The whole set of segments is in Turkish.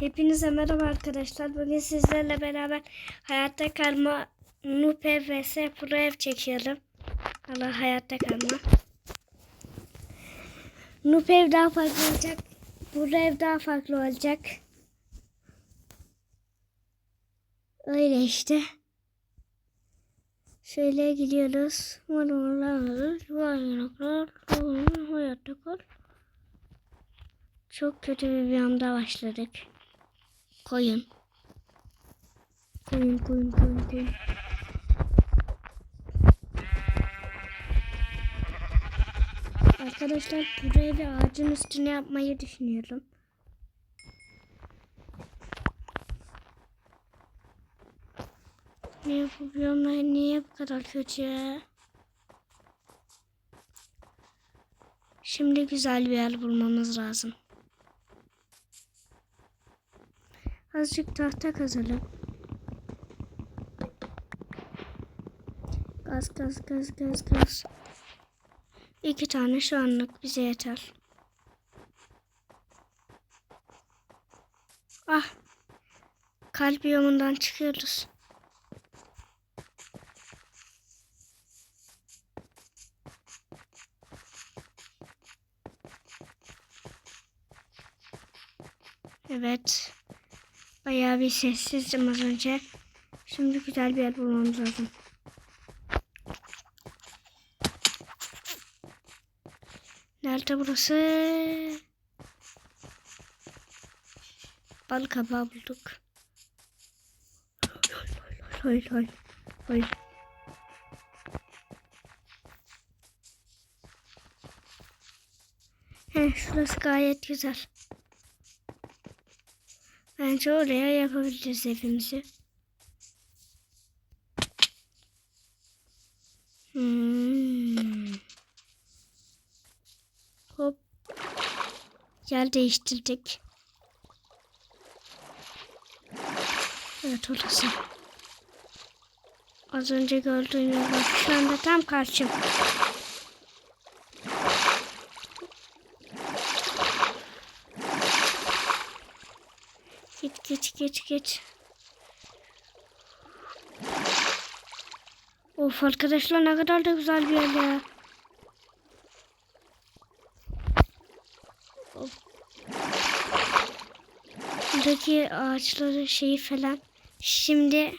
Hepinize merhaba arkadaşlar. Bugün sizlerle beraber hayatta kalma Nupe vs Pro ev çekiyorum. Allah hayatta kalma. Nupe ev daha farklı olacak. Pro ev daha farklı olacak. Öyle işte. Şöyle gidiyoruz. Hayatta kal. Çok kötü bir anda başladık. Koyun. Koyun koyun koyun koyun. Arkadaşlar buraya bir ağacın üstüne yapmayı düşünüyorum. Ne yapıyorum ben? Niye bu kadar kötü? Şimdi güzel bir yer bulmamız lazım. Azıcık tahta kazalım. Gaz gaz gaz gaz gaz. İki tane şu anlık bize yeter. Ah. Kalp yomundan çıkıyoruz. Evet. Bayağı bir sessizdim az önce. Şimdi güzel bir yer bulmamız lazım. Nerede burası? Bal kabağı bulduk. Hayır hayır hayır. Heh, şurası gayet güzel. Bence oraya yapabiliriz evimizi. Hmm. Hop. Yer değiştirdik. Evet orası. Az önce gördüğüm yer. Şu anda tam karşım. Git git. Of arkadaşlar ne kadar da güzel bir yer ya. Of. Buradaki ağaçları şeyi falan. Şimdi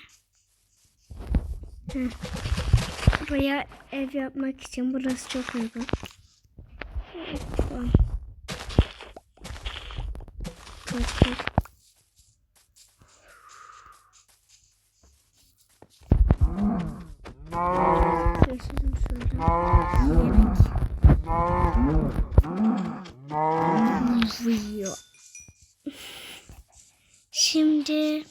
Hı. buraya ev yapmak için burası çok uygun. Tamam. Kaç, kaç. Sessizim şurada. Yemek. Uyuyor. Şimdi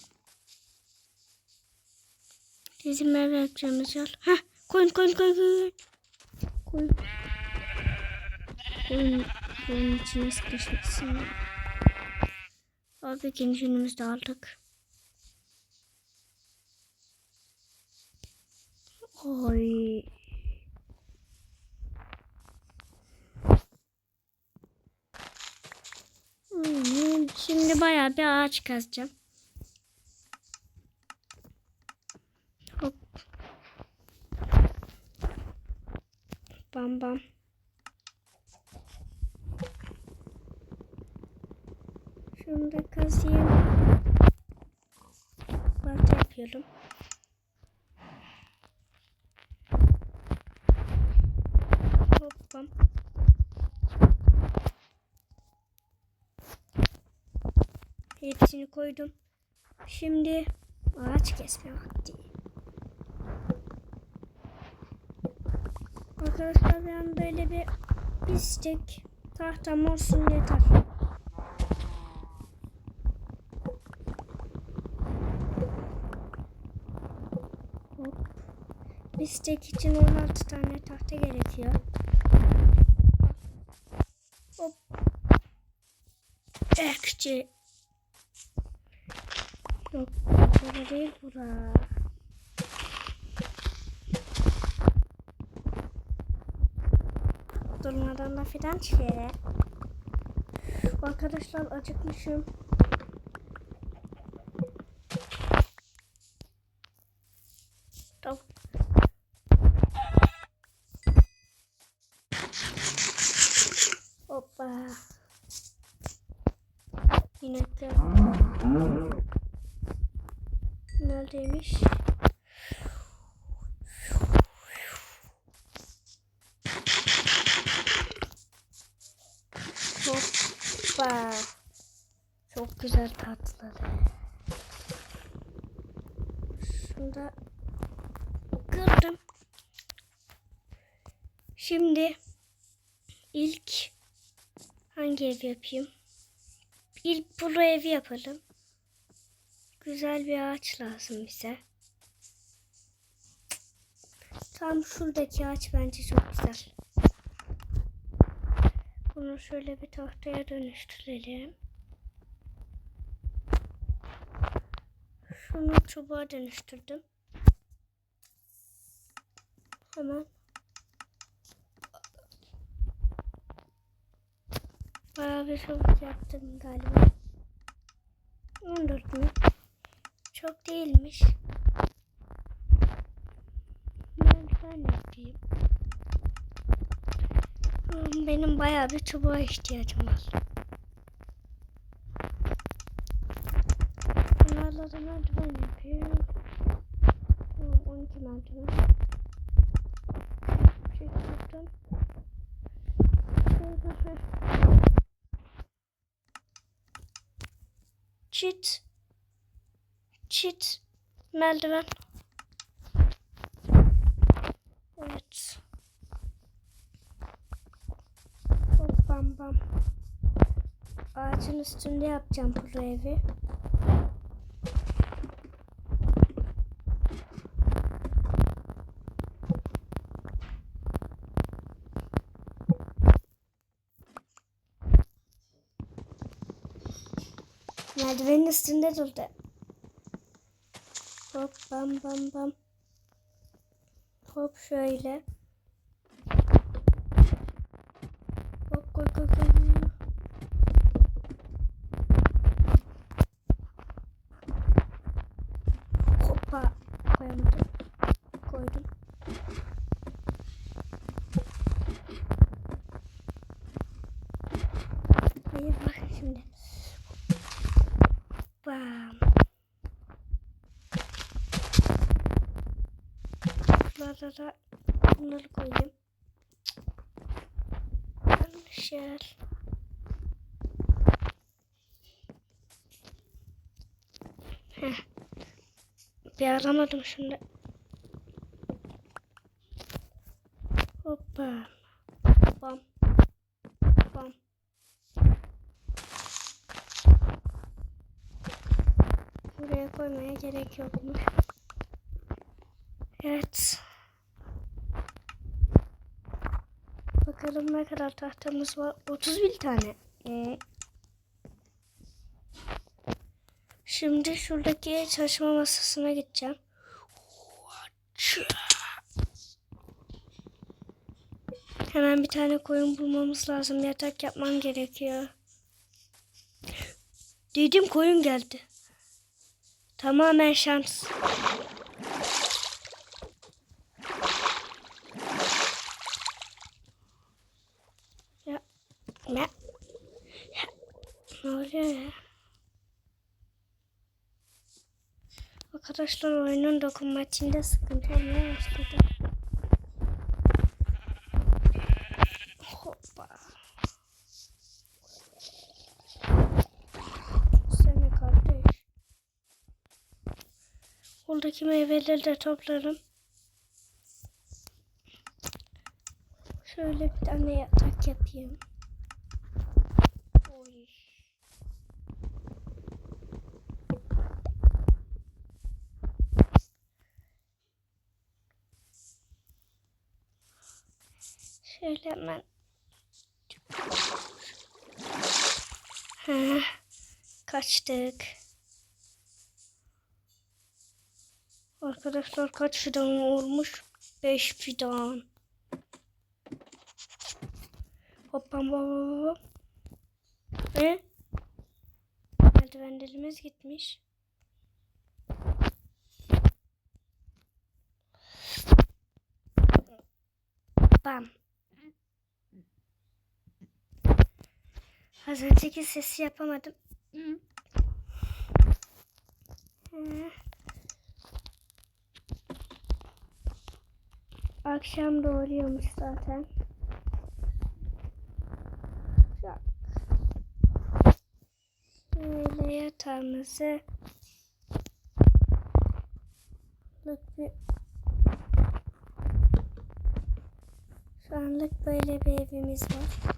yapacağımız yer. Heh, koyun koyun koyun koyun. Koyun. Koyun, koyun içine sıkışmışsın. Abi ikinci günümüzde aldık. Oy. Şimdi bayağı bir ağaç kazacağım. Hop. Bam bam. Şunu da kazıyım. Balta yapıyorum. Hop. Hepsini koydum. Şimdi ağaç kesme vakti. Arkadaşlar ben böyle bir bistek tahtam olsun yeter. Hop. Bistek için 16 tane tahta gerekiyor. Hop. Ekçi. Yok, burada değil bura. Da fidan çiğ. Arkadaşlar acıkmışım. İnekler. Neredeymiş? Hoppa. Çok güzel patladı. Şunda kırdım. Şimdi ilk hangi ev yapayım? İlk bu evi yapalım. Güzel bir ağaç lazım bize. Tam şuradaki ağaç bence çok güzel. Bunu şöyle bir tahtaya dönüştürelim. Şunu çubuğa dönüştürdüm. Hemen. Bayağı bir çabuk yaptım galiba. 14 mü? Çok değilmiş. Ben yapayım. Hmm, Benim bayağı bir çubuğa ihtiyacım var. Bunlarla da merdiven yapayım. Tamam 12 merdiven. Şey yaptım. Çit. Çit. Merdiven. Evet. Hop bam bam. Ağacın üstünde yapacağım bu evi. Merdivenin üstünde durdu. Hop bam bam bam. Hop şöyle. Hop koy koy koy. Hoppa koyamadım. Koydum. Hayır bak şimdi. Bam. Şuralara da bunları koyayım. Yanlış yer. Heh. Bir aramadım şimdi. Hoppa. Bam. Bam. Buraya koymaya gerek yokmuş. Evet. Bakalım ne kadar tahtamız var. 31 tane. Ee, Şimdi şuradaki çalışma masasına gideceğim. Hemen bir tane koyun bulmamız lazım. Yatak yapmam gerekiyor. Dedim koyun geldi. Tamamen şans. Ya ne? Ya, ne oluyor ya? Arkadaşlar oyunun dokunmatiğinde sıkıntı olmaya başladı. Hoppa. Seni kardeş. Buradaki meyveleri de toplarım. Şöyle bir tane yatak yapayım. Oy. Şöyle hemen. Kaçtık. Arkadaşlar kaç fidan olmuş? 5 fidan. Hop bam bam bam bam. Ne? Merdivenlerimiz gitmiş. Bam. Az önceki sesi yapamadım. Akşam doğruyormuş zaten. Şöyle yatağımızı şu anlık böyle bir evimiz var.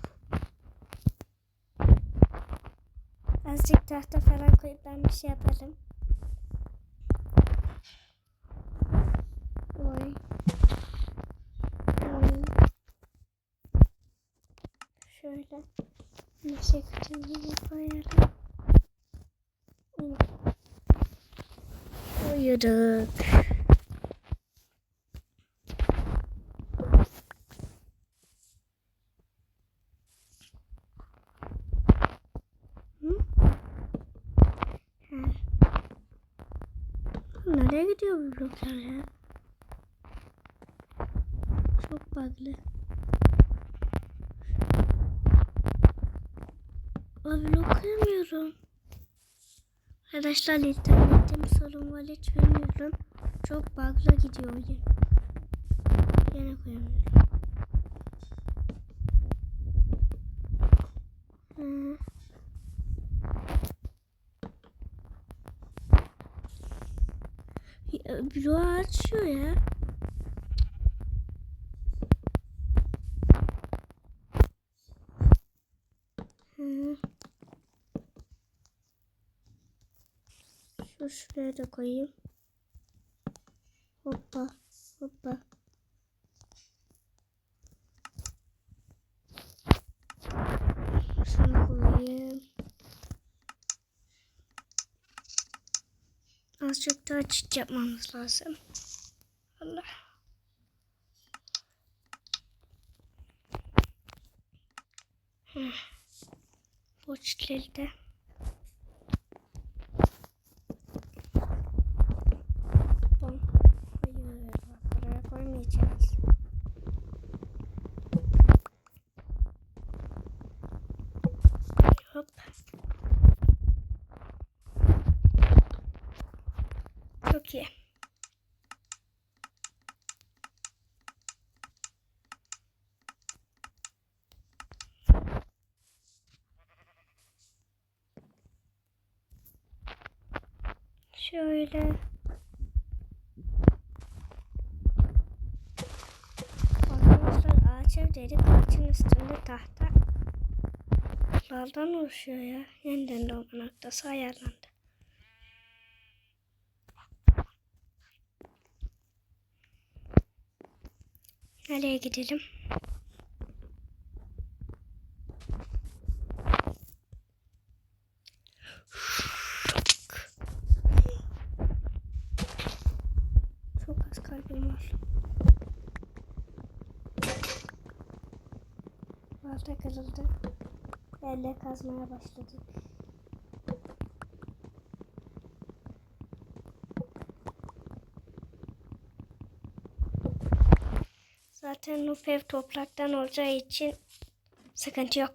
Azıcık tahta falan koyup ben bir şey yaparım. Oy. Oy. Şöyle. Neşe kutuyu koyalım. Oy. Uyuduk. Hı? Ha. Nereye gidiyor bu bloklar ya? Abi blok koyamıyorum. Arkadaşlar internetim sorun var hiç bilmiyorum. Çok bug'la gidiyor oyun. Yine koyamıyorum. Ya, Bloğu açıyor ya. Hı. Şu şuraya da koyayım. Hoppa hoppa. Şunu koyayım. Azıcık daha çift yapmamız lazım. Allah. Heh. Bu çitleri de. Bom. Hayır, bak buraya koymayacağız. Hop. Çok iyi. Şöyle. Arkadaşlar ağaç evdeydik. Ağaçın üstünde tahta. Laldan oluşuyor ya. Yeniden doğma noktası ayarlandı. Nereye gidelim? Çok az kalbim var. Balta kırıldı. Elle kazmaya başladık. Zaten Nup ev topraktan olacağı için sıkıntı yok.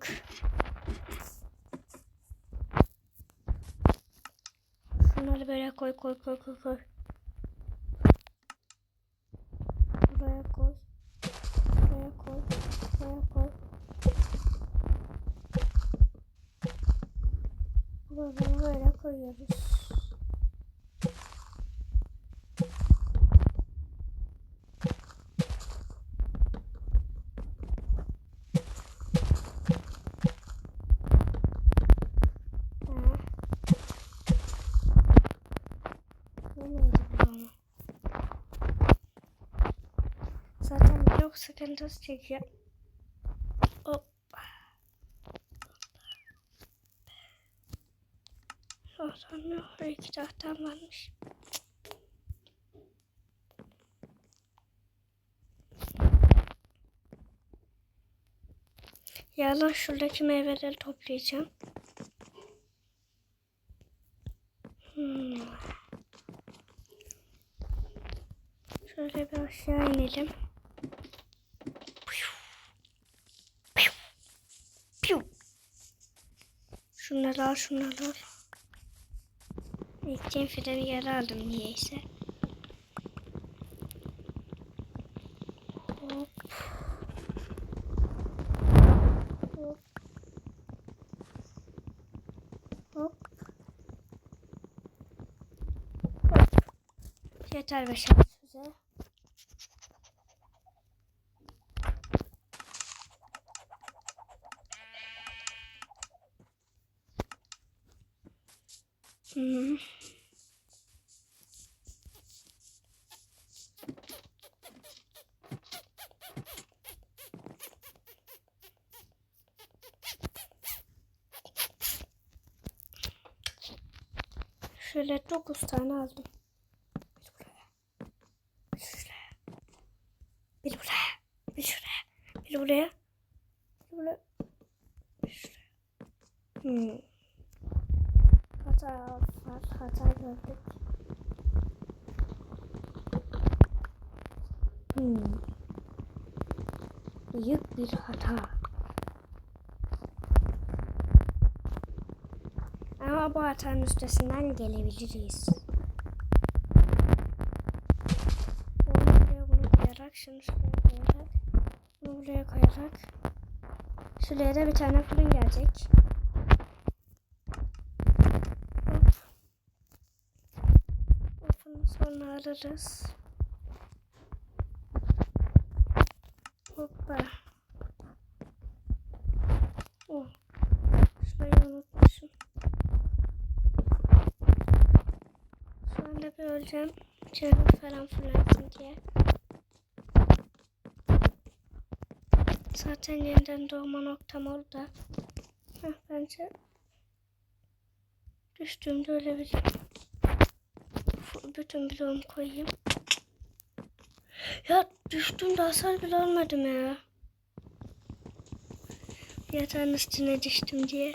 Şunları böyle koy koy koy koy koy. Buraya koy. Buraya koy. Buraya koy. Buradan böyle koyuyoruz. Ha. Bu neydi bu ama? Zaten blok sıkıntısı çekiyor. Hop. Oradan ne? İki tahtam varmış. Yarın şuradaki meyveleri toplayacağım. Hmm. Şöyle bir aşağı inelim. Şunları al şunları al. Ekeceğim freni geri aldım niyeyse. Hop. Yeter be. 9 tane aldım. Bir şuraya. Bir buraya. Bir şuraya. Bir buraya. Bir buraya. Bir şuraya. Hmm. Hata var. Hata gördük. Hmm. Büyük bir hata. Hatanın üstesinden gelebiliriz. Bunu buraya bunu koyarak, şunu şuraya koyarak, bunu buraya koyarak. Şuraya da bir tane fırın gelecek. Hop. Fırını sonra alırız. Hoppa. Oh. Şurayı unutmuşum. Şu öleceğim. Canım falan fırlansın diye. Zaten yeniden doğma noktam orada. Heh, bence düştüğümde ölebilirim. Bütün bloğumu koyayım. Ya düştüğümde hasar bile almadım ya. Yatağın üstüne düştüm diye.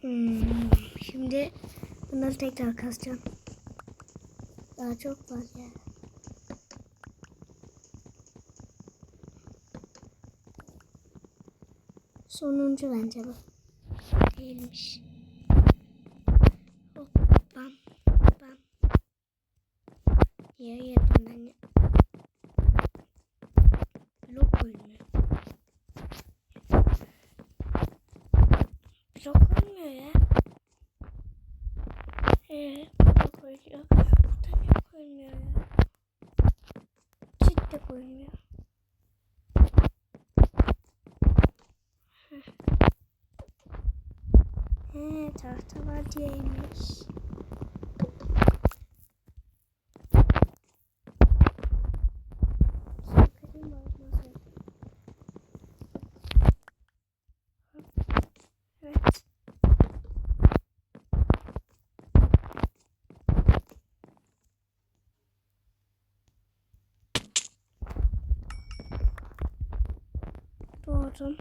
Hmm, şimdi bunları tekrar kazacağım. Daha çok var ya. Sonuncu bence bu. Değilmiş. Hop bam bam. Niye yedim ben ya? Blok koymuyor. Blok koymuyor ya. Ee, blok koyuyor. Burada niye koymuyor ya? De koymuyor. He, tahta var diyeymiş. Sakın olmaz öyle. Hop. Evet. Doğdum.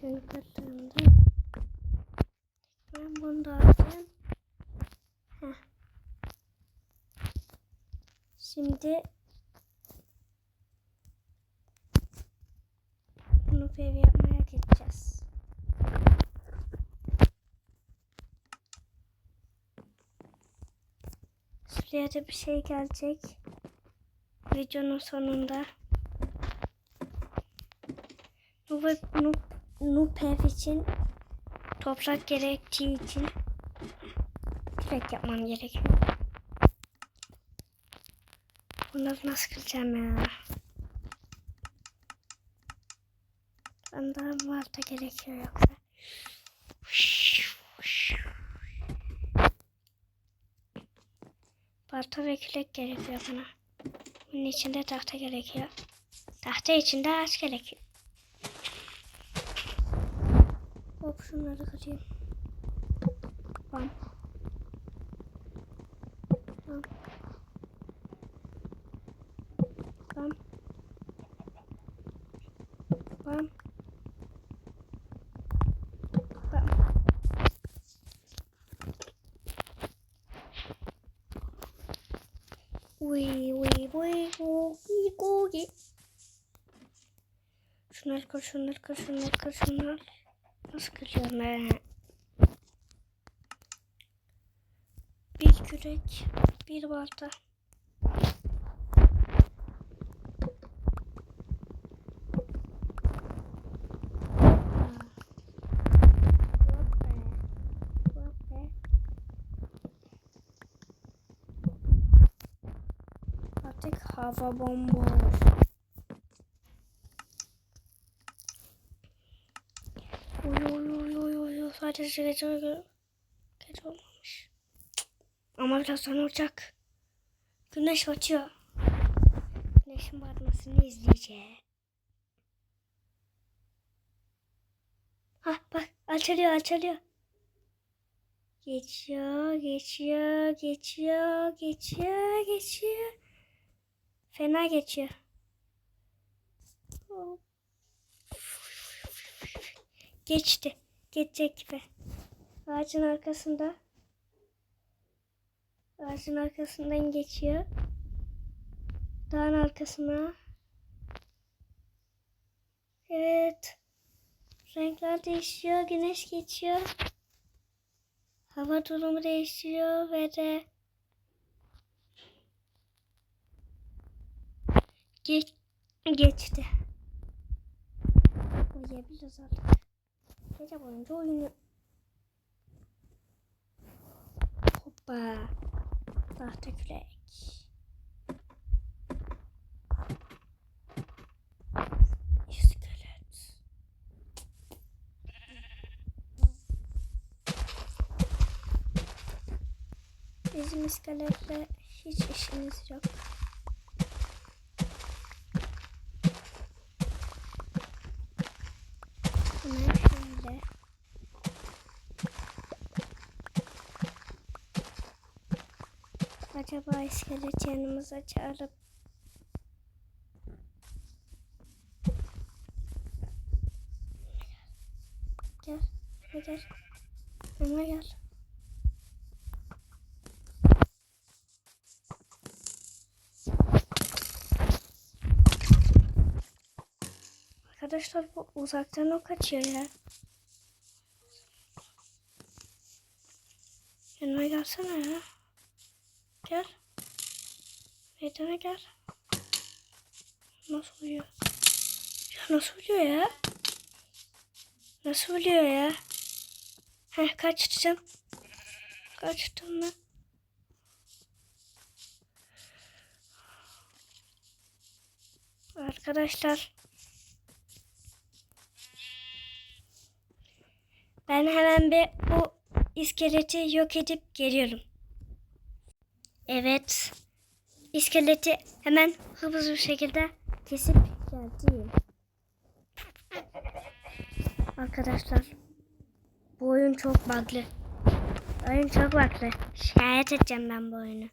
Şunu kırdım. Ben bunu da alacağım. Heh. Şimdi bunu ev yapmaya geçeceğiz. Şuraya da bir şey gelecek. Videonun sonunda. Bu Noob ev için toprak gerektiği için direkt yapmam gerekiyor. Bunları nasıl kıracağım ya? Ben daha balta gerekiyor yoksa. Balta ve kürek gerekiyor bana. Bunun içinde tahta gerekiyor. Tahta içinde ağaç gerekiyor. Hop şunları kırayım. Bam. kır şunları kır şunları kır şunları. Nasıl kırıyorum ben? Bir kürek, bir balta. Artık hava bomboş. Sadece gece, gece olmamış. Ama birazdan olacak. Güneş batıyor. Güneşin batmasını izleyeceğiz. Hah bak açılıyor açılıyor. Geçiyor, geçiyor, geçiyor, geçiyor, geçiyor. Fena geçiyor. Geçti. Geçecek gibi. Ağacın arkasında. Ağacın arkasından geçiyor. Dağın arkasına. Evet. Renkler değişiyor. Güneş geçiyor. Hava durumu değişiyor ve de geç, geçti. Uyuyabiliriz artık. Gece boyunca oyunu. Hoppa. Tahta kürek. İskelet. Bizim iskeletle hiç işimiz yok. Hemen şöyle. Acaba iskelet yanımıza çağırıp Gel, gel, gel. Yanıma gel. Arkadaşlar bu uzaktan o kaçıyor ya. Yanıma gelsene ya. Gel. Meydana gel. Nasıl uyuyor? Ya nasıl uyuyor ya? Nasıl uyuyor ya? Heh kaçtım. Kaçtım mı? Arkadaşlar. Ben hemen bir bu iskeleti yok edip geliyorum. Evet. İskeleti hemen hızlı bir şekilde kesip geldim. Arkadaşlar bu oyun çok bug'lı. Oyun çok bug'lı. Şikayet edeceğim ben bu oyunu.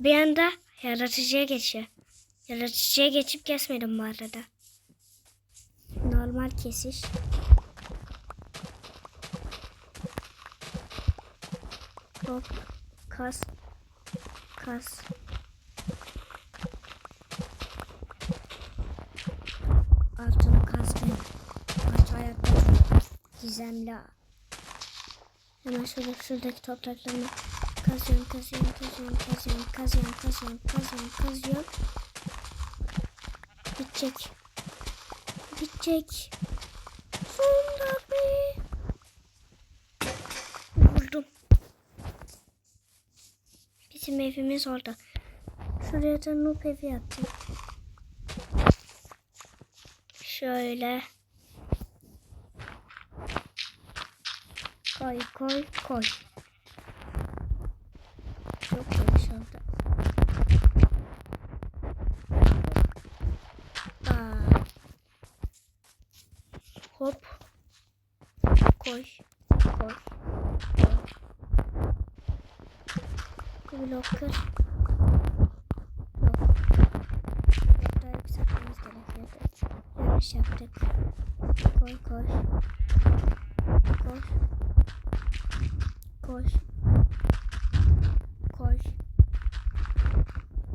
Bir anda yaratıcıya geçiyor. Yaratıcıya geçip kesmedim bu arada. Normal kesiş. Hop. Kas. Kas. Altını kastım. Aç hayatta çok gizemli. Hemen şöyle şuradaki topraklarını kazıyorum, kazıyorum, kazıyorum, kazıyorum, kazıyorum, kazıyorum, kazıyorum, kazıyorum. Bitecek. Bitecek. Sonunda be. Vurdum. Bizim evimiz orada. Şuraya da noob evi yaptım. Şöyle. Koy koy koy. Çok geniş oldu. Aa. Hop. Koy. Koy. Koy. Bu blok kır. Yok. Blok daha yükseltmemiz gerekiyordu. Yanlış yaptık. Koy koy. Koy. Koş. Koş.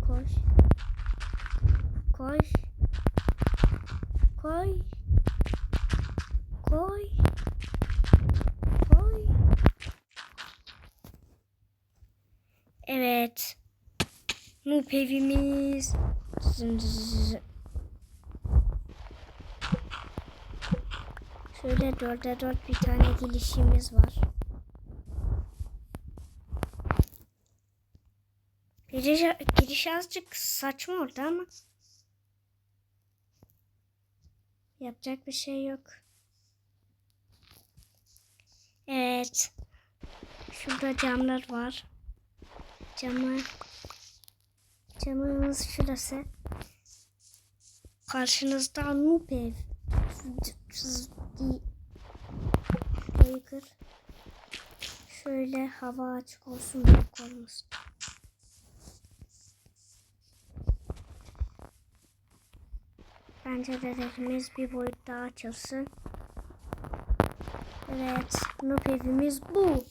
Koş. Koş. Koy. Koy. Koy. Evet. Noob evimiz. Şöyle dörde dört bir tane gelişimiz var. Giriş, giriş azıcık saçma oldu ama. Yapacak bir şey yok. Evet. Şurada camlar var. Camı camımız şurası. Karşınızda Noob ev. Şöyle hava açık olsun olmasın. Bence dedekimiz bir boyut daha açılsın. Evet, Noob evimiz bu.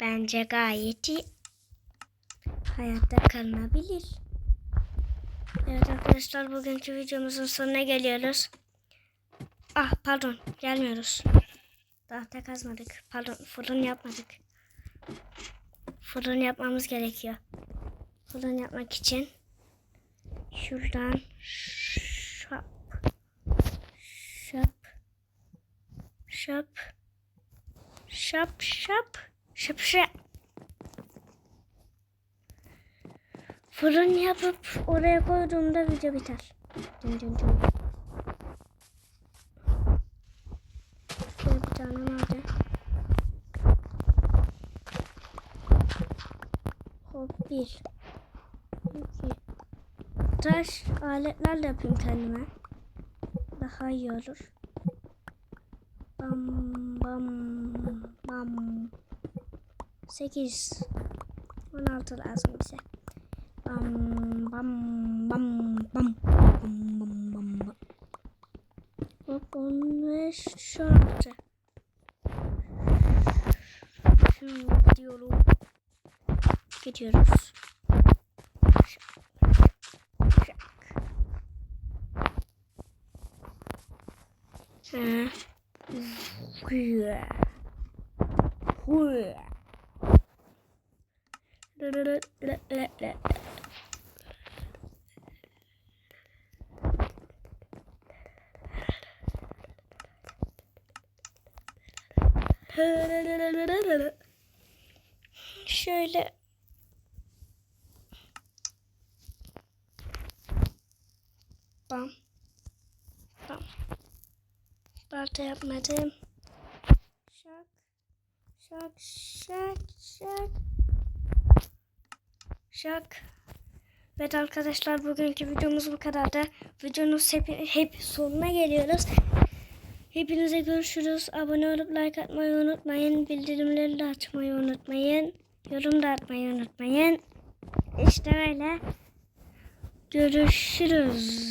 Bence gayet iyi. Hayatta kalınabilir. Evet arkadaşlar bugünkü videomuzun sonuna geliyoruz. Ah pardon gelmiyoruz. Tek kazmadık. Pardon fırın yapmadık. Fırın yapmamız gerekiyor. Fırın yapmak için şuradan şap şap şap şap şap şap şap Fırın yapıp oraya koyduğumda video biter. Dın dın dın. Şöyle bir tane nerede? Hop bir. Taş aletlerle yapayım kendime. Daha iyi olur. Bam bam bam. Sekiz. On altı lazım bize. Bam bam bam bam bam bam bam. Hop on beş şartı. Şöyle Bam. Bam. Balta yapmadım. Şak. Şak. Şak. Şak. Şak. Evet arkadaşlar bugünkü videomuz bu kadardı. Videonun hep, hep sonuna geliyoruz. Hepinize görüşürüz. Abone olup like atmayı unutmayın. Bildirimleri de açmayı unutmayın. Yorum da atmayı unutmayın. İşte öyle. Görüşürüz.